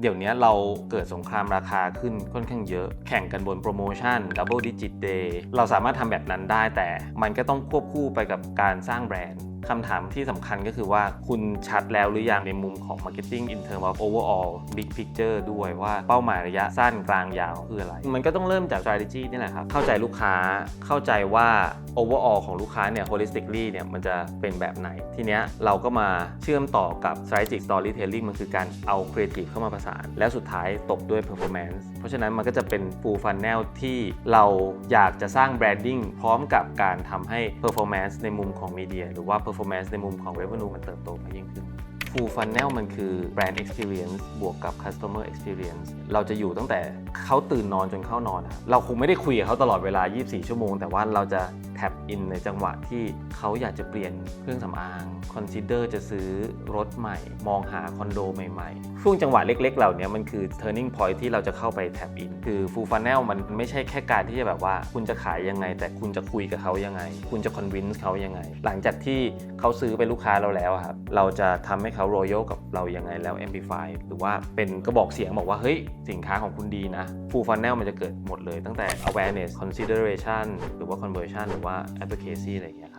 เดี๋ยวนี้เราเกิดสงครามราคาขึ้นค่อนข้างเยอะ แข่งกันบนโปรโมชั่น Double Digit Day เราสามารถทำแบบนั้นได้แต่มันก็ต้องควบคู่ไปกับการสร้างแบรนด์ คำถามที่สำคัญก็คือว่าคุณชัดแล้วหรือยังในมุมของ Marketing in term of overall big picture ด้วยว่าเป้าหมายระยะสั้นกลางยาวคืออะไร มันก็ต้องเริ่มจาก strategy นี่แหละครับ เข้าใจลูกค้าเข้าใจว่า overall ของลูกค้าเนี่ย holistically เนี่ยมันจะเป็นแบบไหน ทีเนี้ยเราก็มาเชื่อมต่อกับ strategic storytelling มันคือการเอา creative เข้ามาประสาน แล้วสุดท้ายตบด้วย performance เพราะฉะนั้นมันก็จะเป็น full funnel ที่เราอยากจะสร้าง branding พร้อมกับการทำให้ performance ในมุมของ media หรือว่า performance ในมุมของ revenue มันเติบโตมากยิ่งขึ้น Full Funnel มันคือ Brand Experience บวกกับ Customer Experience เราจะอยู่ตั้งแต่เขาตื่นนอนจนเข้านอน เราคงไม่ได้คุยกับเขาตลอดเวลา 24 ชั่วโมง แต่ว่าเราจะ tap in ในจังหวะที่เขาอยากจะเปลี่ยนเครื่องสำอาง consider จะซื้อรถใหม่ มองหาคอนโดใหม่ๆ ช่วงจังหวะเล็ก ๆ เหล่านี้มันคือ turning point ที่เราจะเข้าไป tap in คือ Full Funnel มันไม่ใช่แค่การที่จะแบบว่า คุณจะขายยังไง แต่คุณจะคุยกับเขายังไง คุณจะ convince เขายังไง หลังจากที่เขาซื้อเป็นลูกค้าเราแล้วครับเราจะทำให้เขา royal กับเรายังไงแล้ว amplify หรือว่าเป็นกระบอกเสียงบอกว่าเฮ้ยสินค้าของคุณดีนะ Full Funnel มันจะเกิดหมดเลยตั้งแต่ awareness consideration หรือว่า conversion หรือว่า advocacy อะไรอย่างเงี้ย